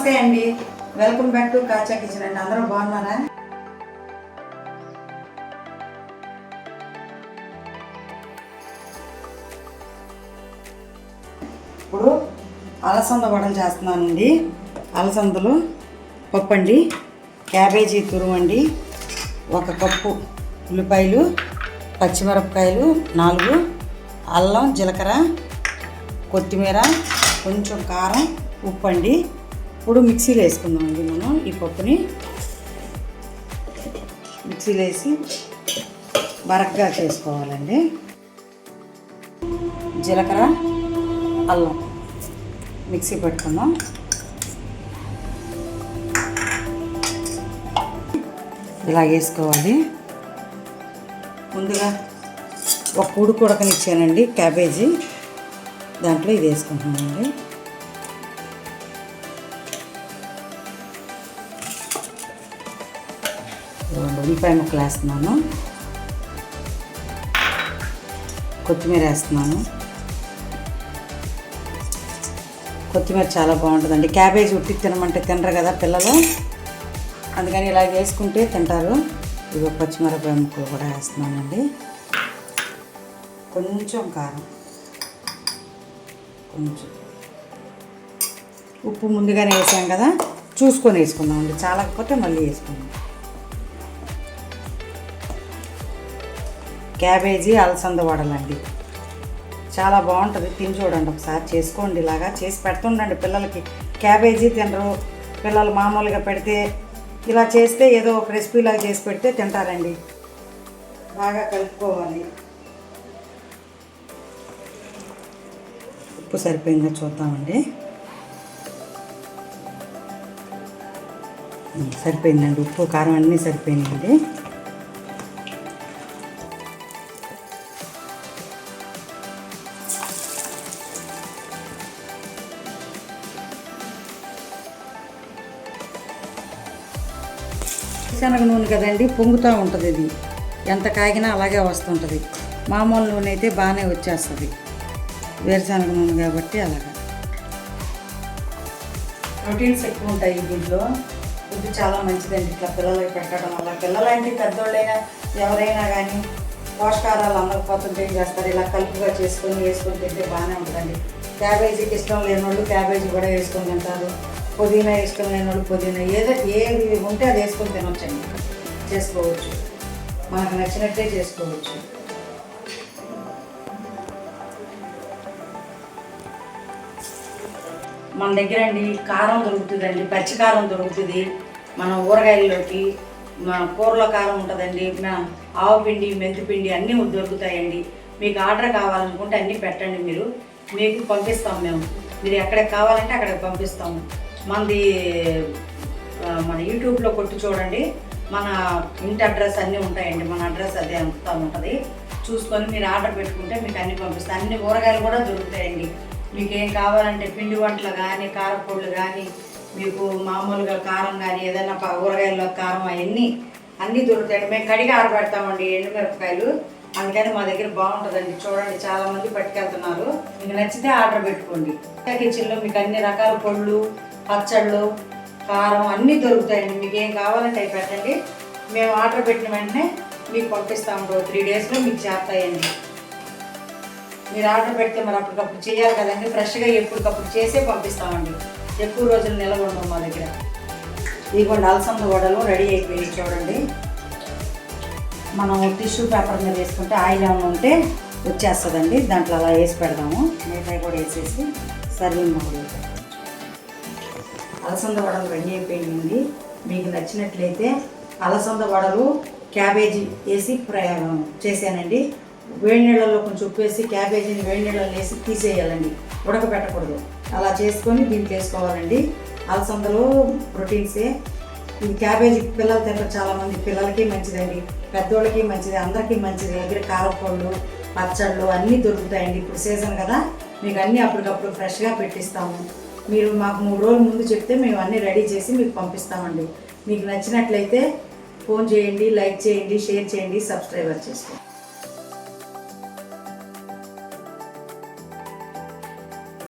నమస్తే అండి. Welcome back to Kacha kitchen అండి. అందరూ బాగున్నారా? ఇప్పుడు అలసంద వడలు చేస్తున్నానండి. అలసందలు పప్పు అండి క్యాబేజీ తురుము ఒక కప్పు ఉల్లిపాయలు పచ్చిమిరపకాయలు నాలుగు అల్లం జీలకర్ర కొత్తిమీర కొంచెం కారం ఉప్పు అండి ఇప్పుడు మిక్సీలో వేసుకుందామండి మనం ఈ పప్పుని. మిక్సీలో వేసి బరగ్గా చేసుకోవాలండి. జీలకర్ర అల్లం మిక్సీ పెట్టుకుందాం. ఇలా వేసుకోవాలి. ముందుగా ఒక ఉడుకు ఉడకనిచ్చానండి క్యాబేజీ. దాంట్లో ఇది వేసుకుంటున్నానండి. ఉల్లిపాయ ముక్కలు వేస్తున్నాను కొత్తిమీర వేస్తున్నాను. కొత్తిమీర చాలా బాగుంటుందండి. క్యాబేజీ ఉట్టి తినమంటే తినరు కదా పిల్లలు. అందుకని ఇలా వేసుకుంటే తింటారు. ఇవి పచ్చిమిరపకాయ ముక్కలు కూడా వేస్తున్నానండి. కొంచెం కారం. కొంచెం. ఉప్పు ముందుగానే వేసాం కదా. చూసుకొని వేసుకుందామండి. చాలకపోతే మళ్ళీ వేసుకుందాం. క్యాబేజీ అలసంద వడలండి. చాలా బాగుంటుంది. తిని చూడండి ఒకసారి. చేసుకోండి ఇలాగా. చేసి పెడుతుండండి పిల్లలకి. క్యాబేజీ తినరు. పిల్లలు మామూలుగా పెడితే ఇలా చేస్తే ఏదో ఒక రెసిపీలాగా చేసి పెడితే తింటారండి. బాగా కలుపుకోవాలి. ఉప్పు సరిపోయిందో చూద్దామండి. సరిపోయిందండి. ఉప్పు కారం అన్నీ సరిపోయినాయండి. వేరుశనగ నూనె కదండి పొంగుతూ ఉంటుంది ఇది. ఎంత కాగినా అలాగే వస్తుంటుంది. మామూలు నూనె అయితే బాగానే వచ్చేస్తుంది. వేరుశనగ నూనె కాబట్టి అలాగా. ప్రోటీన్స్ ఎక్కువ ఉంటాయి దీంట్లో. ఫుడ్ చాలా మంచిదండి. ఇట్లా పిల్లలకి పెట్టడం వల్ల. పిల్లలంటే పెద్దోళ్ళైనా ఎవరైనా కానీ పోషకాహారాలు అందకపోతుంటే ఏం చేస్తారు? ఇలా కలుపుగా చేసుకొని వేసుకొని తింటే బాగానే ఉంటుందండి. క్యాబేజీకి ఇష్టం లేని వాళ్ళు క్యాబేజీ కూడా వేసుకొని తింటారు. పుదీనా ఇష్టం లేని వాళ్ళు పుదీనా ఏదో ఏది ఉంటే అది వేసుకొని తినొచ్చండి. చేసుకోవచ్చు. మనకు నచ్చినట్టే చేసుకోవచ్చు. మన దగ్గర అండి కారం దొరుకుతుందండి పచ్చి కారం దొరుకుతుంది. మన ఊరగాయల్లోకి మన కూరలో కారం ఉంటుందండి మన ఆవు పిండి మెంతిపిండి అన్నీ దొరుకుతాయండి. మీకు ఆర్డర్ కావాలనుకుంటే అన్నీ పెట్టండి మీరు. మీకు పంపిస్తాం మేము. మీరు ఎక్కడికి కావాలంటే అక్కడికి పంపిస్తాము. మనది మన యూట్యూబ్లో కొట్టి చూడండి. మన ఇంటి అడ్రస్ అన్నీ ఉంటాయండి. మన అడ్రస్ అదే అంతా ఉంటుంది. చూసుకొని మీరు ఆర్డర్ పెట్టుకుంటే మీకు అన్ని పంపిస్తాయి అన్ని ఊరగాయలు కూడా దొరుకుతాయండి. మీకు ఏం కావాలంటే పిండి వంటలు కానీ కారపొడులు కానీ మీకు మామూలుగా కారం కానీ ఏదైనా ప- ఊరగాయల్లో కారం అవన్నీ అన్నీ దొరుకుతాయండి. మేము కడిగి ఆరబెడతామండి ఎండుమిరపకాయలు. అందుకని మా దగ్గర బాగుంటుందండి. చూడండి చాలామంది పట్టుకెళ్తున్నారు. మీకు నచ్చితే ఆర్డర్ పెట్టుకోండి. కిచెన్లో మీకు అన్ని రకాల పొళ్ళు పచ్చళ్ళు కారం అన్నీ దొరుకుతాయండి. మీకు ఏం కావాలంటే అవి పెట్టండి. మేము ఆర్డర్ పెట్టిన వెంటనే మీకు పంపిస్తాము త్రీ డేస్లో మీకు చేస్తాయండి. మీరు ఆర్డర్ పెడితే మరి అప్పటికప్పుడు చేయాలి కదండి. ఫ్రెష్గా ఎప్పటికప్పుడు చేసే పంపిస్తామండి. ఎక్కువ రోజులు నిలవ ఉండవు మా దగ్గర. ఇదిగోండి అలసంద వడలు రెడీ అయిపోయి చూడండి. మనం టిష్యూ పేపర్ మీద వేసుకుంటే ఆయిల్ ఏమైనా ఉంటే వచ్చేస్తుందండి. దాంట్లో అలా వేసి పెడదాము. మిగతాయి కూడా వేసేసి సర్వింగ్ బౌల్ అలసంద వడలు రెడీ అయిపోయింది మీకు నచ్చినట్లయితే అలసంద వడలు క్యాబేజీ వేసి ప్రయాణం చేశానండి. వేడి నీళ్ళలో కొంచెం ఉప్పు వేసి క్యాబేజీని వేడి నీళ్ళలో వేసి తీసేయాలండి. ఉడకబెట్టకూడదు. అలా చేసుకొని దీంట్లో వేసుకోవాలండి. అలసందలు ప్రోటీన్సే. ఇది క్యాబేజీ పిల్లలు తింటారు చాలామంది. పిల్లలకి మంచిదండి. పెద్దోళ్ళకి మంచిది. అందరికీ మంచిది. దగ్గర కారపళ్ళు పచ్చళ్ళు అన్నీ దొరుకుతాయండి. ఇప్పుడు సీజన్ కదా. మీకు అన్నీ అప్పటికప్పుడు ఫ్రెష్గా పెట్టిస్తాము. మీరు మాకు మూడు రోజుల ముందు చెప్తే మేము అన్నీ రెడీ చేసి మీకు పంపిస్తామండి. మీకు నచ్చినట్లయితే ఫోన్ చేయండి లైక్ చేయండి షేర్ చేయండి సబ్స్క్రైబర్ చేసుకోండి.